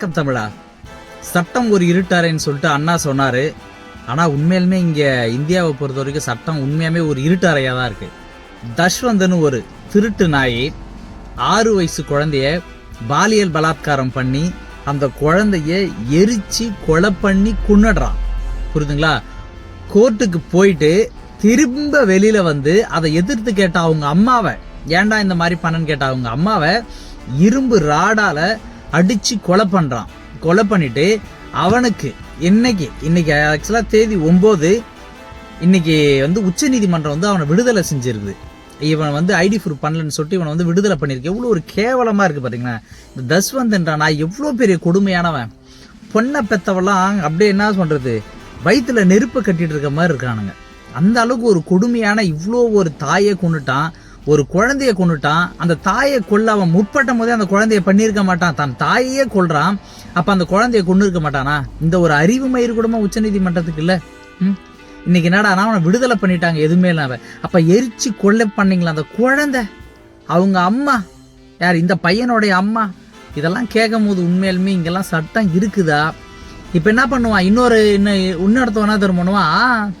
வணக்கம் தமிழா. சட்டம் ஒரு இருட்டாரேன்னு சொல்லிட்டு அண்ணா சொன்னார். ஆனால் உண்மையிலுமே இங்கே இந்தியாவை பொறுத்த வரைக்கும் சட்டம் உண்மையாகவே ஒரு இருட்டாரையாக தான் இருக்குது தஷ்வந்தன் ஒரு திருட்டு நாய் ஆறு வயசு குழந்தைய பாலியல் பலாத்காரம் பண்ணி அந்த குழந்தைய எரிச்சு கொலை பண்ணி குன்னடுறான் புரியுதுங்களா? கோர்ட்டுக்கு போயிட்டு திரும்ப வெளியில் வந்து அதை எதிர்த்து கேட்ட அவங்க அம்மாவை ஏன்டா இந்த மாதிரி பண்ணன்னு கேட்ட அவங்க அம்மாவை இரும்பு ராடால அடிச்சு கொலை பண்றான். கொலை பண்ணிட்டு அவனுக்கு இன்னைக்கு இன்னைக்கு ஆக்சுவலா தேதி ஒன்பது இன்னைக்கு வந்து உச்சநீதிமன்றம் வந்து அவனை விடுதலை செஞ்சிருக்குது இவன் வந்து ஐடி ப்ரூஃப் பண்ணலன்னு சொல்லிட்டு இவனை வந்து விடுதலை பண்ணிருக்கு எவ்வளோ ஒரு கேவலமா இருக்கு பாத்தீங்களா? இந்த தஸ்வந்த் நான் எவ்வளோ பெரிய கொடுமையானவன். பொண்ணை பெத்தவெல்லாம் அப்படியே என்ன சொல்றது? வயிற்றுல நெருப்பை கட்டிட்டு இருக்க மாதிரி இருக்கானுங்க. அந்த அளவுக்கு ஒரு கொடுமையான இவ்வளோ ஒரு தாயை கொண்டுட்டான் ஒரு குழந்தைய கொண்டுட்டான் அந்த தாயை கொல்ல அவன் முற்பட்ட போதே அந்த குழந்தைய பண்ணியிருக்க மாட்டான். தன் தாயையே கொள்றான் அப்போ அந்த குழந்தைய கொண்டு இருக்க மாட்டானா? இந்த ஒரு அறிவு மயிர் கூடமா உச்சநீதிமன்றத்துக்கு இல்லை? ம்? இன்னைக்கு என்னடா அவனை விடுதலை பண்ணிட்டாங்க எதுவுமே இல்லாம. அப்போ எரிச்சு கொள்ளை பண்ணீங்களா அந்த குழந்தை? அவங்க அம்மா. யார் இந்த பையனுடைய அம்மா? இதெல்லாம் கேட்கும் போது உண்மையிலுமே இங்கெல்லாம் சட்டம் இருக்குதா? இப்போ என்ன பண்ணுவான்? இன்னொரு இன்னும் இன்னொருத்தவனா என்ன பண்ணுவான்?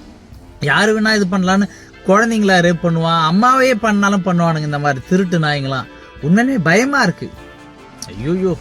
யாரு வேணா இது பண்ணலான்னு குழந்தைங்கள ரேப் பண்ணுவான் அம்மாவே பண்ணாலும் பண்ணுவானுங்க இந்த மாதிரி திருட்டு நாய்ங்களாம். உண்மையிலே பயமா இருக்கு. ஐயோயோ.